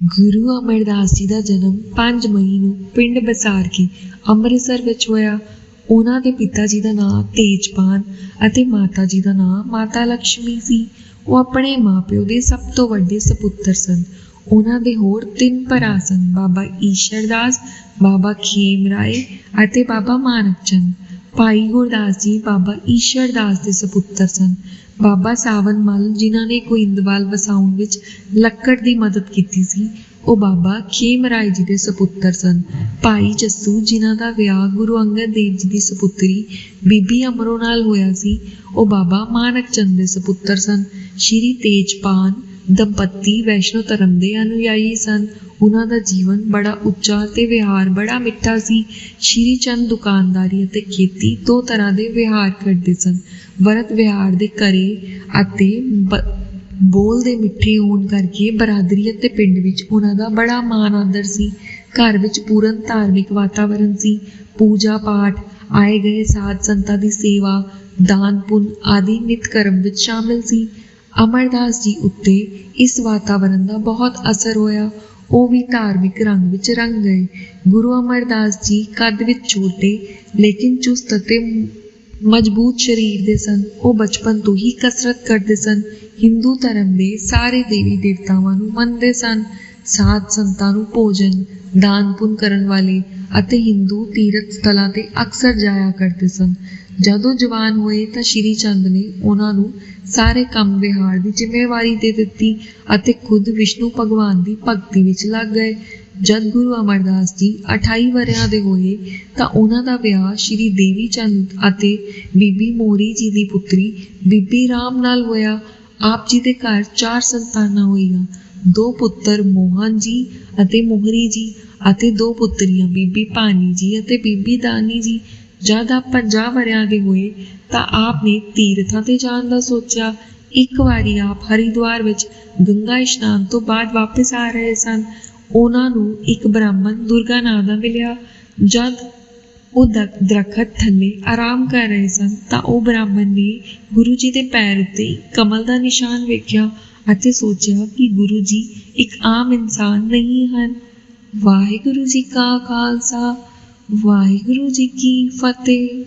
ਗੁਰੂ ਅਮਰਦਾਸ ਜੀ ਦਾ ਜਨਮ 5 ਮਈ ਨੂੰ ਪਿੰਡ ਬਸਾਰਕੀ ਅੰਮ੍ਰਿਤਸਰ ਵਿੱਚ ਹੋਇਆ। ਉਹਨਾਂ ਦੇ ਪਿਤਾ ਜੀ ਦਾ ਨਾਮ ਤੇਜਪਾਨ ਅਤੇ ਮਾਤਾ ਜੀ ਦਾ ਨਾਮ ਮਾਤਾ ਲక్ష్ਮੀ ਸੀ। ਉਹ ਆਪਣੇ ਮਾਪਿਓ ਦੇ ਸਭ ਤੋਂ ਵੱਡੇ ਸਪੁੱਤਰ ਸਨ। ਉਹਨਾਂ ਦੇ ਹੋਰ ਤਿੰਨ ਭਰਾ ਸਨ, ਬਾਬਾ ਈਸ਼ਰਦਾਸ, ਬਾਬਾ ਖੇਮ ਰਾਏ ਅਤੇ ਬਾਬਾ ਮਾਨਕ ਚੰਦ। ਭਾਈ ਗੁਰਦਾਸ ਜੀ, ਬਾਬਾ ਈਸ਼ਰਦਾਸ ਦੇ ਸਪੁੱਤਰ ਸਨ। ਬਾਬਾ ਸਾਵਨ ਮਲ, ਜਿਨ੍ਹਾਂ ਨੇ ਗੋਇੰਦਵਾਲ ਵਸਾਉਣ ਵਿੱਚ ਲੱਕੜ ਦੀ ਮਦਦ ਕੀਤੀ ਸੀ, ਉਹ ਬਾਬਾ ਖੇਮ ਰਾਏ ਜੀ ਦੇ ਸਪੁੱਤਰ ਸਨ। ਭਾਈ ਜੱਸੂ, ਜਿਨ੍ਹਾਂ ਦਾ ਵਿਆਹ ਗੁਰੂ ਅੰਗਦ ਦੇਵ ਜੀ ਦੀ ਸਪੁੱਤਰੀ ਬੀਬੀ ਅਮਰੋ ਨਾਲ ਹੋਇਆ ਸੀ, ਉਹ ਬਾਬਾ ਮਾਨਕ ਚੰਦ ਦੇ ਸਪੁੱਤਰ ਸਨ। ਸ਼੍ਰੀ ਤੇਜਪਾਨ ਦੰਪਤੀ ਵੈਸ਼ਨੋ ਧਰਮ ਦੇ ਅਨੁਯਾਈ ਸਨ। ਉਹਨਾਂ ਦਾ ਜੀਵਨ ਬੜਾ ਉੱਚਾ ਤੇ ਵਿਹਾਰ ਬੜਾ ਮਿੱਠਾ ਸੀ। ਸ਼੍ਰੀ ਚੰਦ ਦੁਕਾਨਦਾਰੀ ਅਤੇ ਖੇਤੀ ਦੋ ਤਰ੍ਹਾਂ ਦੇ ਵਿਹਾਰ ਕਰਦੇ ਸਨ। ਵਰਤ ਵਿਹਾਰ ਦੇ ਕਰੇ ਅਤੇ ਬੋਲ ਦੇ ਮਿੱਠੇ ਹੋਣ ਕਰਕੇ ਬਰਾਦਰੀ ਅਤੇ ਪਿੰਡ ਵਿੱਚ ਉਹਨਾਂ ਦਾ ਬੜਾ ਮਾਣ ਆਦਰ ਸੀ। ਘਰ ਵਿੱਚ ਪੂਰਨ ਧਾਰਮਿਕ ਵਾਤਾਵਰਣ ਸੀ। ਪੂਜਾ ਪਾਠ, ਆਏ ਗਏ ਸਾਧ ਸੰਤਾਂ ਦੀ ਸੇਵਾ ਦਾਨ ਪੁੰਨ ਆਦਿ ਨਿਤ ਕਰਮ ਵਿੱਚ ਸ਼ਾਮਿਲ ਸੀ। ਅਮਰਦਾਸ ਜੀ ਉੱਤੇ ਇਸ ਵਾਤਾਵਰਣ ਦਾ ਬਹੁਤ ਅਸਰ ਹੋਇਆ। ਉਹ ਵੀ ਧਾਰਮਿਕ ਰੰਗ ਵਿੱਚ ਰੰਗ ਗਏ। ਗੁਰੂ ਅਮਰਦਾਸ ਜੀ ਕੱਦ ਵਿੱਚ ਛੋਟੇ ਲੇਕਿਨ ਚੁਸਤ ਅਤੇ ਮਜ਼ਬੂਤ ਸਰੀਰ ਦੇ ਸਨ। ਉਹ ਬਚਪਨ ਤੋਂ ਹੀ ਕਸਰਤ ਕਰਦੇ ਸਨ। ਹਿੰਦੂ ਧਰਮ ਦੇ ਸਾਰੇ ਦੇਵੀ ਦੇਵਤਾਵਾਂ ਨੂੰ ਮੰਨਦੇ ਸਨ। ਸਾਧ ਸੰਤਾਂ ਨੂੰ ਭੋਜਨ ਦਾਨ ਪੁੰਨ ਕਰਨ ਵਾਲੇ ਅਤੇ ਹਿੰਦੂ ਤੀਰਥ ਸਥਲਾਂ ਤੇ ਅਕਸਰ ਜਾਇਆ ਕਰਦੇ ਸਨ। ਜਦੋਂ ਜਵਾਨ ਹੋਏ ਤਾਂ ਸ਼੍ਰੀ ਚੰਦ ਨੇ ਉਹਨਾਂ ਨੂੰ ਸਾਰੇ ਕੰਮ ਵਿਹਾਰ ਦੀ ਜ਼ਿੰਮੇਵਾਰੀ ਦੇ ਦਿੱਤੀ ਅਤੇ ਖੁਦ ਵਿਸ਼ਨੂੰ ਭਗਵਾਨ ਦੀ ਭਗਤੀ ਵਿੱਚ ਲੱਗ ਗਏ। ਜਦ ਗੁਰੂ ਅਮਰਦਾਸ ਜੀ 28 ਵਰਿਆਂ ਦੇ ਹੋਏ ਤਾਂ ਉਹਨਾਂ ਦਾ ਵਿਆਹ ਸ਼੍ਰੀ ਦੇਵੀ ਚੰਦ ਅਤੇ ਬੀਬੀ ਮੋਰੀ ਜੀ ਦੀ ਪੁੱਤਰੀ ਬੀਬੀ ਰਾਮ ਨਾਲ ਹੋਇਆ। ਆਪ ਜੀ ਦੇ ਘਰ ਚਾਰ ਸੰਤਾਨਾਂ ਹੋਈਆਂ, ਦੋ ਪੁੱਤਰ ਮੋਹਨ ਜੀ ਅਤੇ ਮੋਹਰੀ ਜੀ ਅਤੇ ਦੋ ਪੁੱਤਰੀਆਂ ਬੀਬੀ ਭਾਨੀ ਜੀ ਅਤੇ ਬੀਬੀ ਦਾਨੀ ਜੀ। ਜਦ ਆਪ 50 ਵਰਿਆਂ ਦੇ ਹੋਏ ਤਾਂ ਆਪ ਨੇ ਤੀਰਥਾਂ ਤੇ ਜਾਣ ਦਾ ਸੋਚਿਆ। ਇੱਕ ਵਾਰੀ ਆਪ ਹਰਿਦੁਆਰ ਵਿੱਚ ਗੰਗਾ ਇਸ਼ਨਾਨ ਤੋਂ ਬਾਅਦ ਵਾਪਸ ਆ ਰਹੇ ਸਨ। ਉਹਨਾਂ ਨੂੰ ਇੱਕ ਬ੍ਰਾਹਮਣ ਦੁਰਗਾ ਨਾਂ ਦਾ ਮਿਲਿਆ। ਜਦ ਉਹ ਦ- ਦਰਖਤ ਥੱਲੇ ਆਰਾਮ ਕਰ ਰਹੇ ਸਨ, ਤਾਂ ਉਹ ਬ੍ਰਾਹਮਣ ਨੇ ਗੁਰੂ ਜੀ ਦੇ ਪੈਰ ਉੱਤੇ ਕਮਲ ਦਾ ਨਿਸ਼ਾਨ ਵੇਖਿਆ ਅਤੇ ਸੋਚਿਆ ਕਿ ਗੁਰੂ ਜੀ ਇੱਕ ਆਮ ਇਨਸਾਨ ਨਹੀਂ ਹਨ। ਵਾਹਿਗੁਰੂ ਜੀ ਕਾ ਖਾਲਸਾ। ਵਾਹਿਗੁਰੂ ਜੀ ਕੀ ਫਤਿਹ।